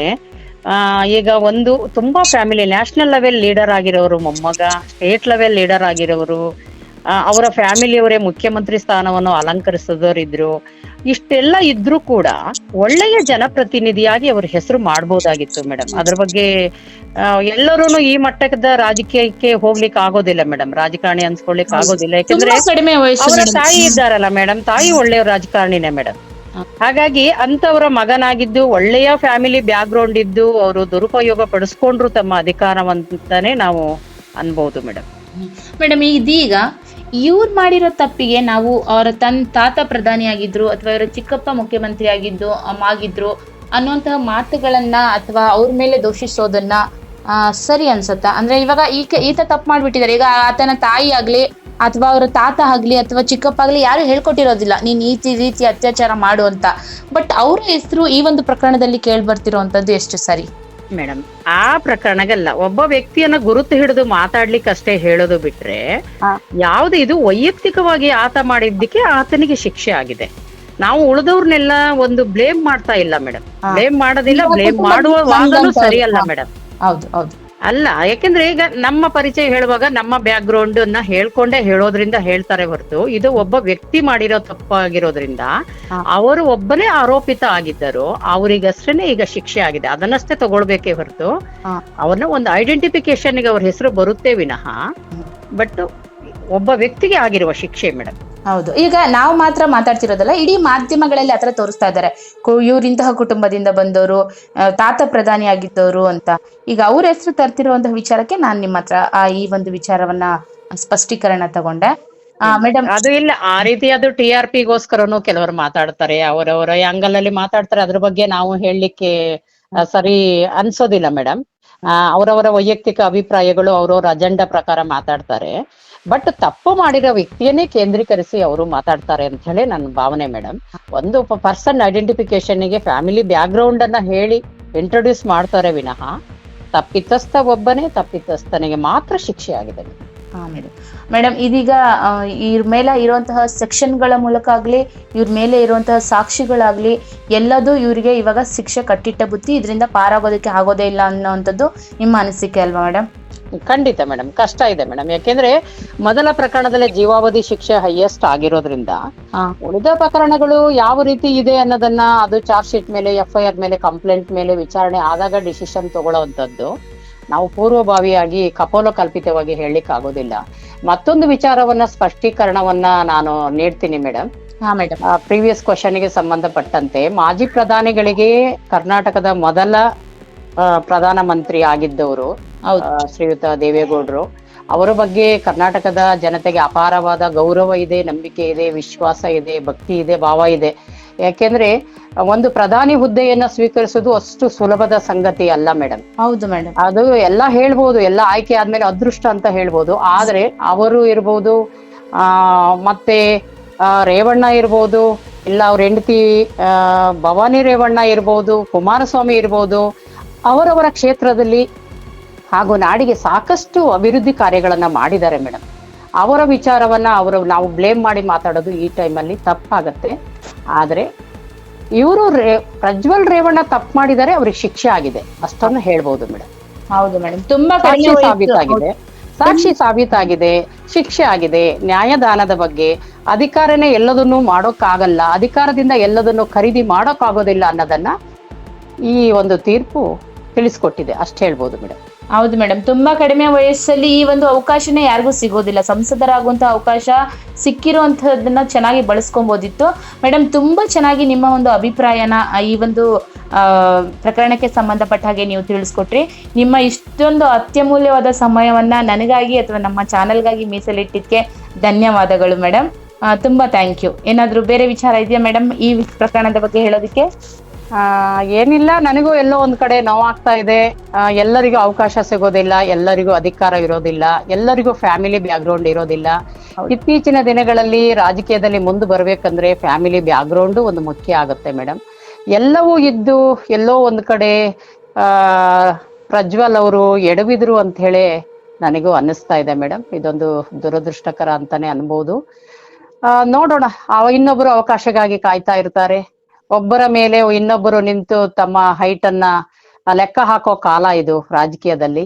ಈಗ ಒಂದು ತುಂಬಾ ಫ್ಯಾಮಿಲಿ ನ್ಯಾಷನಲ್ ಲೆವೆಲ್ ಲೀಡರ್ ಆಗಿರೋರು ಮೊಮ್ಮಗ ಸ್ಟೇಟ್ ಲೆವೆಲ್ ಲೀಡರ್ ಆಗಿರೋರು ಅವರ ಫ್ಯಾಮಿಲಿಯವರೇ ಮುಖ್ಯಮಂತ್ರಿ ಸ್ಥಾನವನ್ನು ಅಲಂಕರಿಸಿದವರಿದ್ರು. ಇಷ್ಟೆಲ್ಲ ಇದ್ರೂ ಕೂಡ ಒಳ್ಳೆಯ ಜನಪ್ರತಿನಿಧಿಯಾಗಿ ಅವ್ರ ಹೆಸರು ಮಾಡ್ಬೋದಾಗಿತ್ತು ಮೇಡಮ್ ಅದ್ರ ಬಗ್ಗೆ ಎಲ್ಲರೂ ಈ ಮಟ್ಟದ ರಾಜಕೀಯಕ್ಕೆ ಹೋಗ್ಲಿಕ್ಕೆ ಆಗೋದಿಲ್ಲ ಮೇಡಮ್ ರಾಜಕಾರಣಿ ಅನ್ಸ್ಕೊಳ್ಲಿಕ್ಕೆ ಆಗೋದಿಲ್ಲ. ಯಾಕಂದ್ರೆ ಅವರ ತಾಯಿ ಇದ್ದಾರಲ್ಲ ಮೇಡಮ್ ತಾಯಿ ಒಳ್ಳೆಯ ರಾಜಕಾರಣಿನೇ ಮೇಡಮ್ ಹಾಗಾಗಿ ಅಂತವರ ಮಗನಾಗಿದ್ದು ಒಳ್ಳೆಯ ಫ್ಯಾಮಿಲಿ ಬ್ಯಾಕ್ ಗ್ರೌಂಡ್ ಇದ್ದು ಅವರು ದುರುಪಯೋಗ ಪಡಿಸ್ಕೊಂಡ್ರು ತಮ್ಮ ಅಧಿಕಾರವಂತಾನೆ ನಾವು ಅನ್ಬಹುದು ಮೇಡಮ್ ಮೇಡಮ್ ಇದೀಗ ಇವ್ರು ಮಾಡಿರೋ ತಪ್ಪಿಗೆ ನಾವು ಅವರ ತನ್ ತಾತ ಪ್ರಧಾನಿ ಆಗಿದ್ರು ಅಥವಾ ಇವರ ಚಿಕ್ಕಪ್ಪ ಮುಖ್ಯಮಂತ್ರಿ ಆಗಿದ್ದು ಆಗಿದ್ರು ಅನ್ನುವಂತಹ ಮಾತುಗಳನ್ನ ಅಥವಾ ಅವ್ರ ಮೇಲೆ ದೋಷಿಸೋದನ್ನ ಸರಿ ಅನ್ಸುತ್ತಾ. ಅಂದ್ರೆ ಇವಾಗ ಈಕೆ, ಈತ ತಪ್ಪು ಮಾಡಿಬಿಟ್ಟಿದ್ದಾರೆ ಈಗ ಆತನ ತಾಯಿ ಆಗ್ಲಿ ಅಥವಾ ಅವರ ತಾತ ಆಗ್ಲಿ ಅಥವಾ ಚಿಕ್ಕಪ್ಪ ಆಗ್ಲಿ ಯಾರು ಹೇಳ್ಕೊಟ್ಟಿರೋದಿಲ್ಲ. ನೀನ್ ಈ ರೀತಿ ಅತ್ಯಾಚಾರ ಮಾಡು ಅಂತ. ಬಟ್ ಅವ್ರ ಹೆಸರು ಈ ಒಂದು ಪ್ರಕರಣದಲ್ಲಿ ಕೇಳಿ ಅಂತದ್ದು ಎಷ್ಟು ಸರಿ? ಮೇಡಮ್ ಆ ಪ್ರಕರಣಗಲ್ಲ. ಒಬ್ಬ ವ್ಯಕ್ತಿಯನ್ನ ಗುರುತು ಹಿಡಿದು ಮಾತಾಡ್ಲಿಕ್ಕೆ ಅಷ್ಟೇ ಹೇಳೋದು ಬಿಟ್ರೆ. ಯಾವ್ದು ಇದು ವೈಯಕ್ತಿಕವಾಗಿ ಆತ ಮಾಡಿದ್ದಕ್ಕೆ ಆತನಿಗೆ ಶಿಕ್ಷೆ ಆಗಿದೆ. ನಾವು ಉಳಿದವ್ರನ್ನೆಲ್ಲ ಒಂದು ಬ್ಲೇಮ್ ಮಾಡ್ತಾ ಇಲ್ಲ ಮೇಡಮ್. ಬ್ಲೇಮ್ ಮಾಡೋದಿಲ್ಲ ಬ್ಲೇಮ್ ಮಾಡುವ ವಾದನೂ ಸರಿಯಲ್ಲ. ಮೇಡಮ್. ಹೌದು ಹೌದು. ಅಲ್ಲ ಯಾಕೆಂದ್ರೆ ಈಗ ನಮ್ಮ ಪರಿಚಯ ಹೇಳುವಾಗ ನಮ್ಮ ಬ್ಯಾಕ್ ಗ್ರೌಂಡ್ ಅನ್ನ ಹೇಳ್ಕೊಂಡೇ ಹೇಳೋದ್ರಿಂದ ಹೇಳ್ತಾರೆ ಹೊರತು ಇದು ಒಬ್ಬ ವ್ಯಕ್ತಿ ಮಾಡಿರೋ ತಪ್ಪಾಗಿರೋದ್ರಿಂದ ಅವರು ಒಬ್ಬನೇ ಆರೋಪಿತ ಆಗಿದ್ದರು ಅವರಿಗಷ್ಟೇನೆ ಈಗ ಶಿಕ್ಷೆ ಆಗಿದೆ. ಅದನ್ನಷ್ಟೇ ತಗೊಳ್ಬೇಕೇ ಹೊರತು ಅವನ್ನ ಅವ್ರನ್ನ ಒಂದು ಐಡೆಂಟಿಫಿಕೇಶನ್ ಅವ್ರ ಹೆಸರು ಬರುತ್ತೆ ವಿನಃ ಬಟ್ ಒಬ್ಬ ವ್ಯಕ್ತಿಗೆ ಆಗಿರುವ ಶಿಕ್ಷೆ ಮೇಡಮ್. ಹೌದು. ಈಗ ನಾವು ಮಾತ್ರ ಮಾತಾಡ್ತಿರೋದಲ್ಲ ಇಡೀ ಮಾಧ್ಯಮಗಳಲ್ಲಿ ಆತರ ತೋರಿಸ್ತಾ ಇದ್ದಾರೆ. ಇವ್ರ ಇಂತಹ ಕುಟುಂಬದಿಂದ ಬಂದವರು ತಾತ ಪ್ರಧಾನಿ ಆಗಿದ್ದವರು ಅಂತ. ಈಗ ಅವ್ರ ಹೆಸರು ತರ್ತಿರುವಂತಹ ವಿಚಾರಕ್ಕೆ ನಾನು ನಿಮ್ಮ ಹತ್ರ ಆ ಈ ಒಂದು ವಿಚಾರವನ್ನ ಸ್ಪಷ್ಟೀಕರಣ ತಗೊಂಡೆ. ಮೇಡಮ್ ಅದು ಇಲ್ಲ. ಆ ರೀತಿ ಅದು ಟಿ ಆರ್ ಪಿಗೋಸ್ಕರನು ಕೆಲವರು ಮಾತಾಡ್ತಾರೆ. ಅವರವರ ಆಂಗಲ್ ಅಲ್ಲಿ ಮಾತಾಡ್ತಾರೆ. ಅದ್ರ ಬಗ್ಗೆ ನಾವು ಹೇಳಲಿಕ್ಕೆ ಸರಿ ಅನ್ಸೋದಿಲ್ಲ ಮೇಡಮ್ ಅವರವರ ವೈಯಕ್ತಿಕ ಅಭಿಪ್ರಾಯಗಳು ಅವರವರ ಅಜೆಂಡಾ ಪ್ರಕಾರ ಮಾತಾಡ್ತಾರೆ. ಬಟ್ ತಪ್ಪು ಮಾಡಿರೋ ವ್ಯಕ್ತಿಯನ್ನೇ ಕೇಂದ್ರೀಕರಿಸಿ ಅವರು ಮಾತಾಡ್ತಾರೆ ಅಂತ ಹೇಳಿ ನನ್ನ ಭಾವನೆ ಮೇಡಮ್ ಒಂದು ಪರ್ಸನ್ ಐಡೆಂಟಿಫಿಕೇಶನ್ಗೆ ಫ್ಯಾಮಿಲಿ ಬ್ಯಾಕ್ ಗ್ರೌಂಡ್ ಅನ್ನ ಹೇಳಿ ಇಂಟ್ರೊಡ್ಯೂಸ್ ಮಾಡ್ತಾರೆ ವಿನಃ, ತಪ್ಪಿತಸ್ಥ ಒಬ್ಬನೇ ತಪ್ಪಿತಸ್ಥನಿಗೆ ಮಾತ್ರ ಶಿಕ್ಷೆ ಆಗಿದೆ. ಮೇಡಮ್ ಮೇಡಮ್ ಇದೀಗ ಇವ್ರ ಮೇಲೆ ಇರುವಂತಹ ಸೆಕ್ಷನ್ಗಳ ಮೂಲಕ ಆಗಲಿ, ಇವ್ರ ಮೇಲೆ ಇರುವಂತಹ ಸಾಕ್ಷಿಗಳಾಗಲಿ, ಎಲ್ಲದೂ ಇವರಿಗೆ ಇವಾಗ ಶಿಕ್ಷೆ ಕಟ್ಟಿಟ್ಟ ಬುತ್ತಿ ಇದರಿಂದ ಪಾರಾಗೋದಕ್ಕೆ ಆಗೋದೇ ಇಲ್ಲ ಅನ್ನೋವಂಥದ್ದು ನಿಮ್ಮ ಅನಿಸಿಕೆ ಅಲ್ವಾ ಮೇಡಮ್ ಖಂಡಿತ ಮೇಡಮ್ ಕಷ್ಟ ಇದೆ ಮೇಡಮ್. ಯಾಕೆಂದ್ರೆ ಮೊದಲ ಪ್ರಕರಣದಲ್ಲಿ ಜೀವಾವಧಿ ಶಿಕ್ಷೆ ಹೈಯೆಸ್ಟ್ ಆಗಿರೋದ್ರಿಂದ ಉಳಿದ ಪ್ರಕರಣಗಳು ಯಾವ ರೀತಿ ಇದೆ ಅನ್ನೋದನ್ನ ಅದು ಚಾರ್ಜ್ ಶೀಟ್ ಮೇಲೆ ಎಫ್ ಐ ಆರ್ ಮೇಲೆ ಕಂಪ್ಲೇಂಟ್ ಮೇಲೆ ವಿಚಾರಣೆ ಆದಾಗ ಡಿಸಿಷನ್ ತಗೊಳ್ಳೋವಂಥದ್ದು ನಾವು ಪೂರ್ವಭಾವಿಯಾಗಿ ಕಪೋಲ ಕಲ್ಪಿತವಾಗಿ ಹೇಳಲಿಕ್ಕೆ ಆಗೋದಿಲ್ಲ ಮತ್ತೊಂದು ವಿಚಾರವನ್ನ ಸ್ಪಷ್ಟೀಕರಣವನ್ನ ನಾನು ನೀಡ್ತೀನಿ ಮೇಡಮ್. ಪ್ರೀವಿಯಸ್ ಕ್ವಶನ್ಗೆ ಸಂಬಂಧಪಟ್ಟಂತೆ ಮಾಜಿ ಪ್ರಧಾನಿಗಳಿಗೆ ಕರ್ನಾಟಕದ ಮೊದಲ ಪ್ರಧಾನ ಮಂತ್ರಿ ಆಗಿದ್ದವರು ಹೌದು. ಶ್ರೀಯುತ ದೇವೇಗೌಡರು. ಅವರ ಬಗ್ಗೆ ಕರ್ನಾಟಕದ ಜನತೆಗೆ ಅಪಾರವಾದ ಗೌರವ ಇದೆ ನಂಬಿಕೆ ಇದೆ ವಿಶ್ವಾಸ ಇದೆ ಭಕ್ತಿ ಇದೆ ಭಾವ ಇದೆ. ಯಾಕೆಂದ್ರೆ ಒಂದು ಪ್ರಧಾನಿ ಹುದ್ದೆಯನ್ನ ಸ್ವೀಕರಿಸೋದು ಅಷ್ಟು ಸುಲಭದ ಸಂಗತಿ ಅಲ್ಲ ಮೇಡಮ್. ಹೌದು ಮೇಡಮ್. ಅದು ಎಲ್ಲ ಹೇಳ್ಬೋದು ಎಲ್ಲ ಆಯ್ಕೆ ಆದ್ಮೇಲೆ ಅದೃಷ್ಟ ಅಂತ ಹೇಳ್ಬೋದು. ಆದ್ರೆ ಅವರು ಇರ್ಬೋದು ಆ ಮತ್ತೆ ರೇವಣ್ಣ ಇರ್ಬೋದು ಇಲ್ಲ ಅವ್ರ ಹೆಂಡತಿ ಭವಾನಿ ರೇವಣ್ಣ ಇರ್ಬೋದು ಕುಮಾರಸ್ವಾಮಿ ಇರ್ಬೋದು ಅವರವರ ಕ್ಷೇತ್ರದಲ್ಲಿ ಹಾಗೂ ನಾಡಿಗೆ ಸಾಕಷ್ಟು ಅಭಿವೃದ್ಧಿ ಕಾರ್ಯಗಳನ್ನು ಮಾಡಿದ್ದಾರೆ ಮೇಡಮ್. ಅವರ ವಿಚಾರವನ್ನ ಅವರು ನಾವು ಬ್ಲೇಮ್ ಮಾಡಿ ಮಾತಾಡೋದು ಈ ಟೈಮಲ್ಲಿ ತಪ್ಪಾಗತ್ತೆ. ಆದರೆ ಇವರು ರೇ ಪ್ರಜ್ವಲ್ ರೇವಣ್ಣ ತಪ್ಪು ಮಾಡಿದರೆ ಅವ್ರಿಗೆ ಶಿಕ್ಷೆ ಆಗಿದೆ. ಅಷ್ಟನ್ನು ಹೇಳ್ಬೋದು ಮೇಡಮ್. ಹೌದು ಮೇಡಮ್ ತುಂಬಾ ಸಾಕ್ಷಿ ಸಾಬೀತಾಗಿದೆ ಸಾಕ್ಷಿ ಸಾಬೀತಾಗಿದೆ ಶಿಕ್ಷೆ ಆಗಿದೆ ನ್ಯಾಯದಾನದ ಬಗ್ಗೆ ಅಧಿಕಾರನೇ ಎಲ್ಲದನ್ನೂ ಮಾಡೋಕ್ಕಾಗಲ್ಲ ಅಧಿಕಾರದಿಂದ ಎಲ್ಲದನ್ನು ಖರೀದಿ ಮಾಡೋಕ್ಕಾಗೋದಿಲ್ಲ ಅನ್ನೋದನ್ನ ಈ ಒಂದು ತೀರ್ಪು ತಿಳಿಸ್ಕೊಟ್ಟಿದೆ, ಅಷ್ಟು ಹೇಳ್ಬೋದು ಮೇಡಮ್ ಹೌದು ಮೇಡಮ್ ತುಂಬಾ ಕಡಿಮೆ ವಯಸ್ಸಲ್ಲಿ ಈ ಒಂದು ಅವಕಾಶನೇ ಯಾರಿಗೂ ಸಿಗೋದಿಲ್ಲ. ಸಂಸದರಾಗುವಂತಹ ಅವಕಾಶ ಸಿಕ್ಕಿರುವಂತಹದನ್ನ ಚೆನ್ನಾಗಿ ಬಳಸ್ಕೊಬೋದಿತ್ತು. ಮೇಡಮ್ ತುಂಬಾ ಚೆನ್ನಾಗಿ ನಿಮ್ಮ ಒಂದು ಅಭಿಪ್ರಾಯನ ಈ ಒಂದು ಪ್ರಕರಣಕ್ಕೆ ಸಂಬಂಧಪಟ್ಟ ಹಾಗೆ ನೀವು ತಿಳಿಸ್ಕೊಟ್ರಿ. ನಿಮ್ಮ ಇಷ್ಟೊಂದು ಅತ್ಯಮೂಲ್ಯವಾದ ಸಮಯವನ್ನ ನನಗಾಗಿ ಅಥವಾ ನಮ್ಮ ಚಾನಲ್ಗಾಗಿ ಮೀಸಲಿಟ್ಟಿದ್ದಕ್ಕೆ ಧನ್ಯವಾದಗಳು ಮೇಡಮ್ ತುಂಬಾ ಥ್ಯಾಂಕ್ ಯು. ಏನಾದರೂ ಬೇರೆ ವಿಚಾರ ಇದೆಯಾ ಮೇಡಮ್ ಈ ಪ್ರಕರಣದ ಬಗ್ಗೆ ಹೇಳೋದಕ್ಕೆ? ಏನಿಲ್ಲ ನನಗೂ ಎಲ್ಲೋ ಒಂದ್ ಕಡೆ ನೋವಾಗ್ತಾ ಇದೆ. ಆ, ಎಲ್ಲರಿಗೂ ಅವಕಾಶ ಸಿಗೋದಿಲ್ಲ ಎಲ್ಲರಿಗೂ ಅಧಿಕಾರ ಇರೋದಿಲ್ಲ ಎಲ್ಲರಿಗೂ ಫ್ಯಾಮಿಲಿ ಬ್ಯಾಕ್ಗ್ರೌಂಡ್ ಇರೋದಿಲ್ಲ. ಇತ್ತೀಚಿನ ದಿನಗಳಲ್ಲಿ ರಾಜಕೀಯದಲ್ಲಿ ಮುಂದೆ ಬರ್ಬೇಕಂದ್ರೆ ಫ್ಯಾಮಿಲಿ ಬ್ಯಾಕ್ಗ್ರೌಂಡ್ ಒಂದು ಮುಖ್ಯ ಆಗುತ್ತೆ ಮೇಡಮ್ ಎಲ್ಲವೂ ಇದ್ದು ಎಲ್ಲೋ ಒಂದ್ ಕಡೆ ಆ ಪ್ರಜ್ವಲ್ ಅವರು ಎಡವಿದ್ರು ಅಂತ ಹೇಳಿ ನನಗೂ ಅನ್ನಿಸ್ತಾ ಇದೆ ಮೇಡಮ್ ಇದೊಂದು ದುರದೃಷ್ಟಕರ ಅಂತಾನೆ ಅನ್ಬೋದು. ಆ, ನೋಡೋಣ ಇನ್ನೊಬ್ರು ಅವಕಾಶಕ್ಕಾಗಿ ಕಾಯ್ತಾ ಇರ್ತಾರೆ. ಒಬ್ಬರ ಮೇಲೆ ಇನ್ನೊಬ್ಬರು ನಿಂತು ತಮ್ಮ ಹೈಟ್ ಅನ್ನ ಲೆಕ್ಕ ಹಾಕೋ ಕಾಲ ಇದು ರಾಜಕೀಯದಲ್ಲಿ.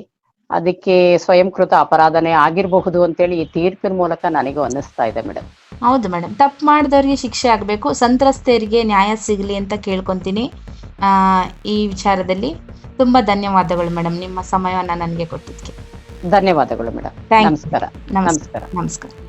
ಅದಕ್ಕೆ ಸ್ವಯಂಕೃತ ಅಪರಾಧನೆ ಆಗಿರಬಹುದು ಅಂತೇಳಿ ಈ ತೀರ್ಪಿನ ಮೂಲಕ ನನಗೂ ಅನ್ನಿಸ್ತಾ ಇದೆ ಮೇಡಮ್. ಹೌದು ಮೇಡಮ್. ತಪ್ಪು ಮಾಡಿದವರಿಗೆ ಶಿಕ್ಷೆ ಆಗಬೇಕು ಸಂತ್ರಸ್ತೆಯರಿಗೆ ನ್ಯಾಯ ಸಿಗಲಿ ಅಂತ ಕೇಳ್ಕೊತೀನಿ. ಆ, ಈ ವಿಚಾರದಲ್ಲಿ ತುಂಬಾ ಧನ್ಯವಾದಗಳು ಮೇಡಮ್. ನಿಮ್ಮ ಸಮಯವನ್ನು ನನಗೆ ಕೊಟ್ಟಿದ್ದಕ್ಕೆ. ಧನ್ಯವಾದಗಳು ಮೇಡಮ್. ನಮಸ್ಕಾರ. ನಮಸ್ಕಾರ. ನಮಸ್ಕಾರ.